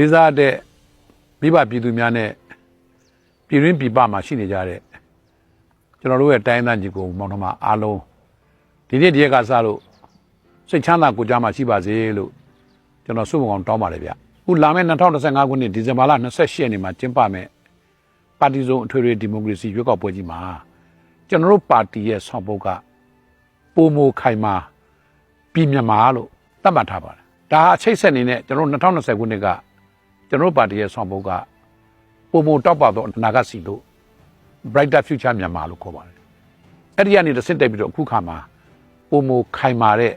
လေးစားတဲ့မိဘပြည်သူများနဲ့ပြည်ရင်းပြည်ပမှာရှိနေကြတဲ့ကျွန်တော်တို့ရဲ့တိုင်းသားညီကိုမောင်နှမအားလုံးဒီနေ့ဒီရက်ကစလို့စိတ်ချမ်းသာကိုကြမှာရှိပါစေလို့ကျွန်တော်ဆုမကောင်တောင်းပါတယ်ဗျအခုလာမယ့်2025ခုနှစ်ဒီဇင်ဘာလ28ရက်နေ့မှာကျင်းပမယ်ပါတီစုံအထွေထွေဒီမိုကရေစီရွေးကောက်ပွဲကြီးမှာကျွန်တော်တို့ပါတီရဲ့ဆောင်ပုဒ်ကပုံမိုခိုင်မာပြည်မြန်မာလို့သတ်မှတ်ထားပါတယ်ဒါအချိတ်ဆက်အနေနဲ့ကျွန်တော်တို့2020ခုနှစ်က ကျွန်တော်တို့ပါတီရဲ့ဆောင်ပုဒ်ကပုံပုံတောက်ပါတော့အနာဂတ်စီလို့ brighter future မြန်မာလို့ခေါ်ပါတယ်အဲ့ဒီကနေတစ်ဆင့်တက်ပြီးတော့အခုခါမှာပုံမခိုင်မာတဲ့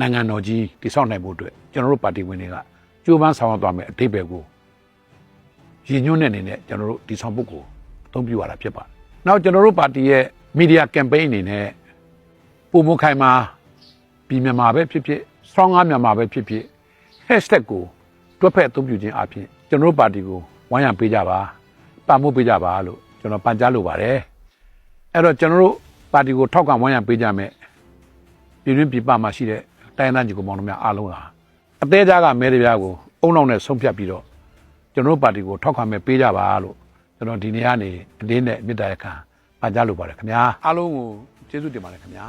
နိုင်ငံတော်ကြီးတည်ဆောက်နိုင်ဖို့အတွက်ကျွန်တော်တို့ပါတီဝင်တွေကကြိုးပမ်းဆောင်ရွက်သွားမယ်အထိပ္ပယ်ကိုရည်ညွှန်းတဲ့အနေနဲ့ကျွန်တော်တို့ဒီဆောင်ပုဒ်ကိုအသုံးပြုရတာဖြစ်ပါတယ်နောက်ကျွန်တော်တို့ပါတီရဲ့ media campaign အနေနဲ့ပုံမခိုင်မာပြည်မြန်မာပဲဖြစ်ဖြစ် strong မြန်မာပဲဖြစ်ဖြစ် hashtag ကို တွက်ဖက်အသုံးပြုခြင်းအပြင်ကျွန်တော်တို့ပါတီကိုဝိုင်းရံပေးကြပါပံ့ပိုးပေးကြပါလို့ကျွန်တော်ပန်ကြားလိုပါတယ်အဲ့တော့ကျွန်တော်တို့ပါတီကိုထောက်ခံဝိုင်းရံပေးကြမယ်ပြည်တွင်းပြည်ပမှာရှိတဲ့တိုင်းသားညီကောင်မောင်တို့များအားလုံးဟာအသေးသားကမဲတပြားကိုအုံနောက်နဲ့ဆုံးဖြတ်ပြီးတော့ကျွန်တော်တို့ပါတီကိုထောက်ခံမဲ့ပေးကြပါလို့ကျွန်တော်ဒီနေ့ကနေအလေးနဲ့မေတ္တာရခံပန်ကြားလိုပါတယ်ခင်ဗျာအားလုံးကိုကျေးဇူးတင်ပါတယ်ခင်ဗျာ